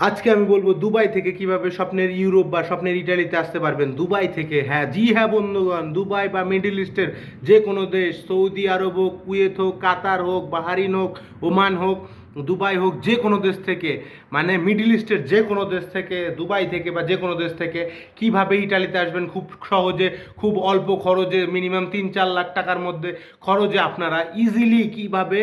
আজকে আমি বলব দুবাই থেকে কীভাবে স্বপ্নের ইউরোপ বা স্বপ্নের ইটালিতে আসতে পারবেন। দুবাই থেকে হ্যাঁ জি হ্যাঁ বন্ধুগণ, দুবাই বা মিডল ইস্টের যে কোনো দেশ, সৌদি আরব হোক, কুয়েত হোক, কাতার হোক, বাহারিন হোক, ওমান হোক, দুবাই হোক, যে কোনো দেশ থেকে মানে মিডল ইস্টের যে কোনো দেশ থেকে, দুবাই থেকে বা যে কোনো দেশ থেকে কীভাবে ইটালিতে আসবেন, খুব সহজে, খুব অল্প খরচে, মিনিমাম তিন চার লাখ টাকার মধ্যে খরচে আপনারা ইজিলি কীভাবে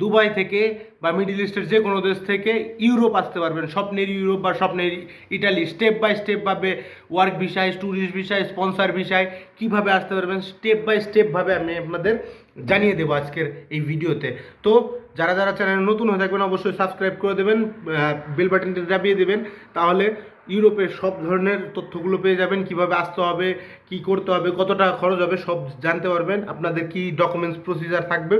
দুবাই থেকে বা মিডিল ইস্টের যে কোনো দেশ থেকে ইউরোপ আসতে পারবেন। স্বপ্নের ইউরোপ বা স্বপ্নের ইটালি। স্টেপ বাই স্টেপ ভাবে ওয়ার্ক ভিসায়, ট্যুরিস্ট ভিসায়, স্পন্সার ভিসায় কীভাবে আসতে পারবেন, স্টেপ বাই স্টেপভাবে আমি আপনাদের জানিয়ে দেবো আজকের এই ভিডিওতে। তো যারা যারা চ্যানেলে নতুন হয়ে থাকবেন, অবশ্যই সাবস্ক্রাইব করে দেবেন বেল বাটনটি দাবিয়ে দেবেন, তাহলে ইউরোপের সব ধরনের তথ্যগুলো পেয়ে যাবেন, কীভাবে আসতে হবে, কি করতে হবে, কত টাকা খরচ হবে, সব জানতে পারবেন। আপনাদের কি ডকুমেন্টস প্রসিজার থাকবে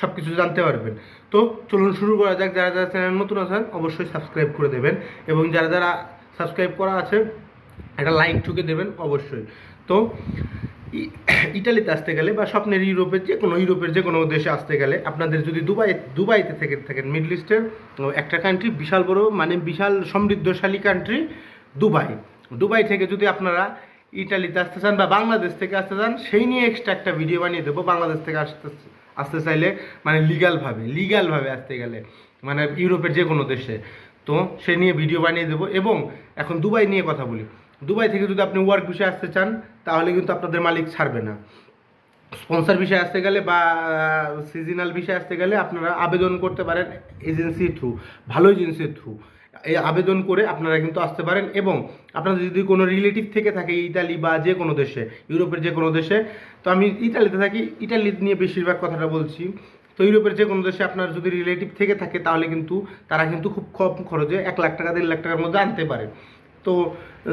সব কিছু জানতে পারবেন। তো চলুন শুরু করা যাক, যারা যারা চ্যানেল নতুন আছেন, অবশ্যই সাবস্ক্রাইব করে দেবেন এবং যারা যারা সাবস্ক্রাইব করা আছে, একটা লাইক ঠুকে দেবেন, অবশ্যই। তো ইটালিতে আসতে গেলে বা স্বপ্নের ইউরোপের যে কোনো, ইউরোপের যে কোনো দেশে আসতে গেলে আপনাদের যদি দুবাই, দুবাইতে থেকে, থাকেন, মিডল ইস্টের একটা কান্ট্রি বিশাল বড় মানে বিশাল সমৃদ্ধশালী কান্ট্রি দুবাই। দুবাই থেকে যদি আপনারা ইটালিতে আসতে চান বা বাংলাদেশ থেকে আসতে চান, সেই নিয়ে এক্সট্রা একটা ভিডিও বানিয়ে দেবো। বাংলাদেশ থেকে আসতে আসতে চাইলে মানে লিগালভাবে লিগালভাবে আসতে গেলে মানে ইউরোপের যে কোনো দেশে। তো সে নিয়ে ভিডিও বানিয়ে দেবো। এবং এখন দুবাই নিয়ে কথা বলি। দুবাই থেকে যদি আপনি ওয়ার্ক বিষয়ে আসতে চান, তাহলে কিন্তু আপনাদের মালিক ছাড়বে না। স্পন্সর বিষয়ে আসতে গেলে বা সিজনাল বিষয়ে আসতে গেলে আপনারা আবেদন করতে পারেন এজেন্সির থ্রু ভালো এজেন্সির থ্রু এই আবেদন করে আপনারা কিন্তু আসতে পারেন এবং আপনাদের যদি কোনো রিলেটিভ থেকে থাকে ইতালি বা যে কোনো দেশে, ইউরোপের যে কোনো দেশে, তো আমি ইতালিতে থাকি ইটালি নিয়ে বেশিরভাগ কথাটা বলছি। তো ইউরোপের যে কোনো দেশে আপনার যদি রিলেটিভ থেকে থাকে, তাহলে কিন্তু তারা কিন্তু খুব কম খরচে এক লাখ টাকা, দেড় লাখ টাকার মধ্যে আনতে পারে। তো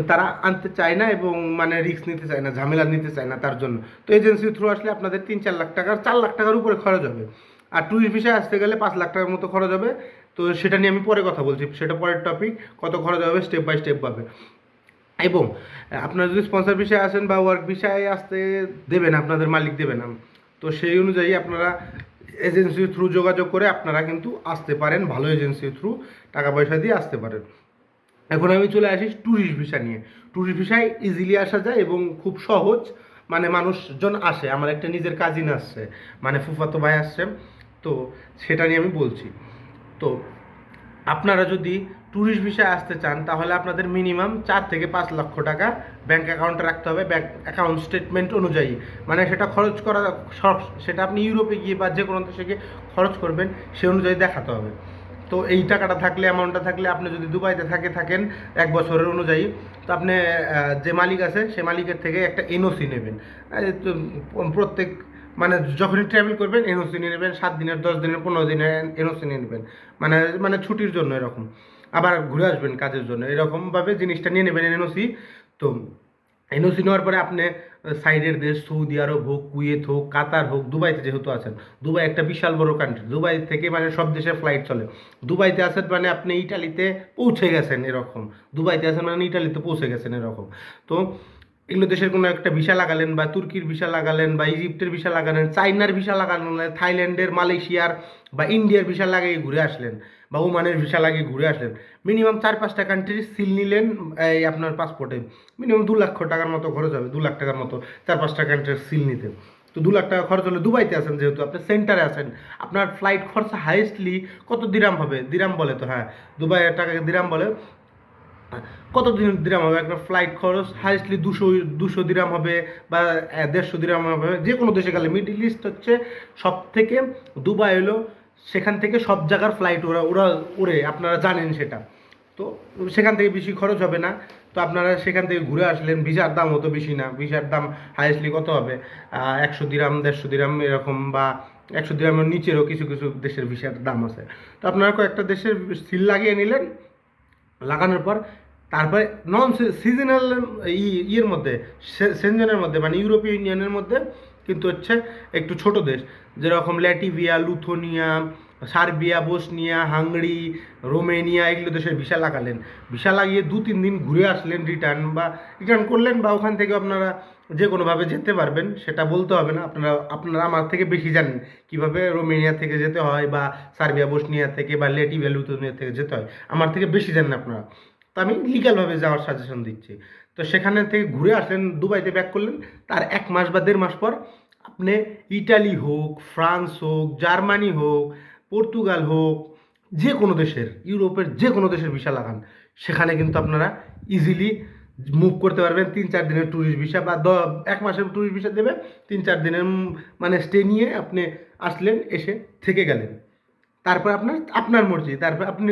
তারা আনতে চায় না এবং মানে রিস্ক নিতে চায় না, ঝামেলা নিতে চায় না তার জন্য। তো এজেন্সির থ্রু আসলে আপনাদের তিন চার লাখ টাকার, চার লাখ টাকার উপরে খরচ হবে। আর ট্যুরিস্ট ভিসায় আসতে গেলে পাঁচ লাখ টাকার মতো খরচ হবে। তো সেটা নিয়ে আমি পরে কথা বলছি, সেটা পরের টপিক কত খরচ হবে স্টেপ বাই স্টেপ পাবে এবং আপনারা যদি স্পন্সর বিষয়ে আসেন বা ওয়ার্ক বিষয়ে আসতে দেবেন, আপনাদের মালিক দেবে না। তো সেই অনুযায়ী আপনারা এজেন্সির থ্রু যোগাযোগ করে আপনারা কিন্তু আসতে পারেন, ভালো এজেন্সির থ্রু টাকা পয়সা দিয়ে আসতে পারেন। এখন আমি চলে আসি ট্যুরিস্ট ভিসা নিয়ে। ট্যুরিস্ট ভিসায় ইজিলি আসা যায় এবং খুব সহজ মানে মানুষজন আসে। আমার একটা নিজের কাজিন আসছে মানে ফুফাতো ভাই আসছে। তো সেটা নিয়ে আমি বলছি। তো আপনারা যদি ট্যুরিস্ট ভিসায় আসতে চান, তাহলে আপনাদের মিনিমাম চার থেকে পাঁচ লক্ষ টাকা ব্যাঙ্ক অ্যাকাউন্টে রাখতে হবে। ব্যাঙ্ক অ্যাকাউন্ট স্টেটমেন্ট অনুযায়ী। মানে সেটা খরচ করা সেটা আপনি ইউরোপে গিয়ে বা যে কোনো দেশে গিয়ে খরচ করবেন, সে অনুযায়ী দেখাতে হবে। তো এই টাকাটা থাকলে অ্যামাউন্টটা থাকলে আপনি যদি দুবাইতে থাকে, থাকেন এক বছরের অনুযায়ী, তো আপনি যে মালিক আছে, সে মালিকের থেকে একটা এনওসি নেবেন। প্রত্যেক মানে যখনই ট্রাভেল করবেন এনওসি নিয়ে নেবেন, সাত দিনের, দশ দিনের, পনেরো দিনের এনওসি নিয়ে নেবেন। মানে মানে ছুটির জন্য এরকম। আবার ঘুরে আসবেন কাজের জন্য। এরকমভাবে জিনিসটা নিয়ে নেবেন এনওসি তো এনওসি নেওয়ার পরে আপনি সাইডের দেশ, সৌদি আরব হোক, কুয়েত হোক, কাতার হোক, দুবাইতে যেহেতু আছেন, দুবাই একটা বিশাল বড় কান্ট্রি দুবাই থেকে মানে সব দেশে ফ্লাইট চলে। দুবাইতে আছেন মানে আপনি ইটালিতে পৌঁছে গেছেন এরকম। দুবাইতে আছেন মানে ইটালিতে পৌঁছে গেছেন এরকম। তো এগুলো দেশের কোনো একটা ভিসা লাগালেন বা তুর্কির ভিসা লাগালেন বা ইজিপ্টের ভিসা লাগালেন, চাইনার ভিসা লাগালেন, থাইল্যান্ডের, মালয়েশিয়ার বা ইন্ডিয়ার ভিসা লাগিয়ে ঘুরে আসলেন বা ওমানের ভিসা লাগিয়ে ঘুরে আসলেন। মিনিমাম চার পাঁচটা কান্ট্রির সিল নিলেন, এই আপনার পাসপোর্টে মিনিমাম দু লক্ষ টাকার মতো খরচ হবে, দু লাখ টাকার মতো চার পাঁচটা কান্ট্রির সিল নিতে। তো দু লাখ টাকা খরচ হলে দুবাইতে আছেন যেহেতু, আপনি সেন্টারে আছেন। আপনার ফ্লাইট খরচা হাইয়েস্টলি কত দিরাম হবে? দিরাম বলে তো হ্যাঁ দুবাইয়ের টাকাকে দিরাম বলে। কত দিন দিরাম হবে? একটা ফ্লাইট খরচ হাইস্টলি দুশো দুশো দিরাম হবে বা দেড়শো দিরাম হবে। যে কোনো দেশে গেলে। মিডিল ইস্ট হচ্ছে সব থেকে দুবাই হলো সেখান থেকে সব জায়গার ফ্লাইট ওরা ওরা উড়ে আপনারা জানেন সেটা। তো সেখান থেকে বেশি খরচ হবে না। তো আপনারা সেখান থেকে ঘুরে আসলেন। ভিসার দাম অত বেশি না। ভিসার দাম হাইয়েস্টলি কত হবে? একশো দিরাম দেড়শো দিরাম এরকম বা, একশো দিরামের নিচেরও কিছু কিছু দেশের ভিসার দাম আছে। তো আপনারা কয়েকটা দেশের সিল লাগিয়ে নিলেন। লাগানোর পর তারপরে নন সিজনাল ইয়ের মধ্যে সেনজনের মধ্যে মানে ইউরোপীয় ইউনিয়নের মধ্যে কিন্তু হচ্ছে একটু ছোট দেশ। যেরকম Latvia, Lithuania Serbia, Bosnia, Hungary, Romania এগুলো দেশের ভিসা লাগালেন। ভিসা লাগিয়ে দু তিন দিন ঘুরে আসলেন রিটার্ন বা রিটার্ন করলেন বা ওখান থেকে আপনারা যে কোনোভাবে যেতে পারবেন সেটা বলতে হবে না। আপনারা আপনারা আমার থেকে বেশি জানেন কীভাবে রোমেনিয়া থেকে যেতে হয় বা সার্বিয়া, বসনিয়া থেকে বা লেটি ভ্যালুতোনিয়া থেকে যেতে হয়। আমার থেকে বেশি জানেন আপনারা। তো আমি লিগালভাবে যাওয়ার সাজেশন দিচ্ছি। তো সেখানে থেকে ঘুরে আসলেন, দুবাইতে ব্যাক করলেন। তার এক মাস বা দেড় মাস পর আপনি ইটালি হোক, ফ্রান্স হোক, জার্মানি হোক পর্তুগাল হোক, যে কোনো দেশের, ইউরোপের যে কোনো দেশের ভিসা লাগান, সেখানে কিন্তু আপনারা ইজিলি মুভ করতে পারবেন। তিন, চার দিনের ট্যুরিস্ট ভিসা বা দ, এক মাসের ট্যুরিস্ট ভিসা দেবে। তিন, চার দিনের মানে স্টে নিয়ে আপনি আসলেন, এসে থেকে গেলেন। তারপর আপনার আপনার মর্জি, তারপর আপনি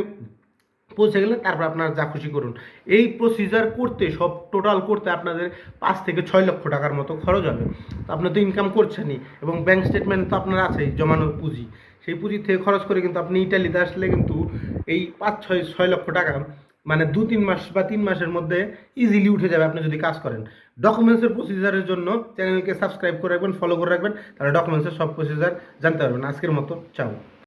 পৌঁছে গেলে তারপর আপনার যা খুশি করুন। এই প্রসিজার করতে, সব টোটাল করতে আপনাদের পাঁচ থেকে ছয় লক্ষ টাকার মতো খরচ হবে। তো আপনি তো ইনকাম করছেনই এবং ব্যাংক স্টেটমেন্ট তো আপনার আছেই, জমানো পুঁজি। সেই পুঁজি থেকে খরচ করে কিন্তু আপনি ইটালিতে আসলে কিন্তু এই পাঁচ, ছয় ছয় লক্ষ টাকা মানে দু, তিন মাস বা তিন মাসের মধ্যে ইজিলি উঠে যাবে আপনি যদি কাজ করেন। ডকুমেন্টসের প্রসিজারের জন্য চ্যানেলকে সাবস্ক্রাইব করে রাখবেন ফলো করে রাখবেন, তাহলে ডকুমেন্টসের সব প্রসিজার জানতে পারবেন। আজকের মতো চাও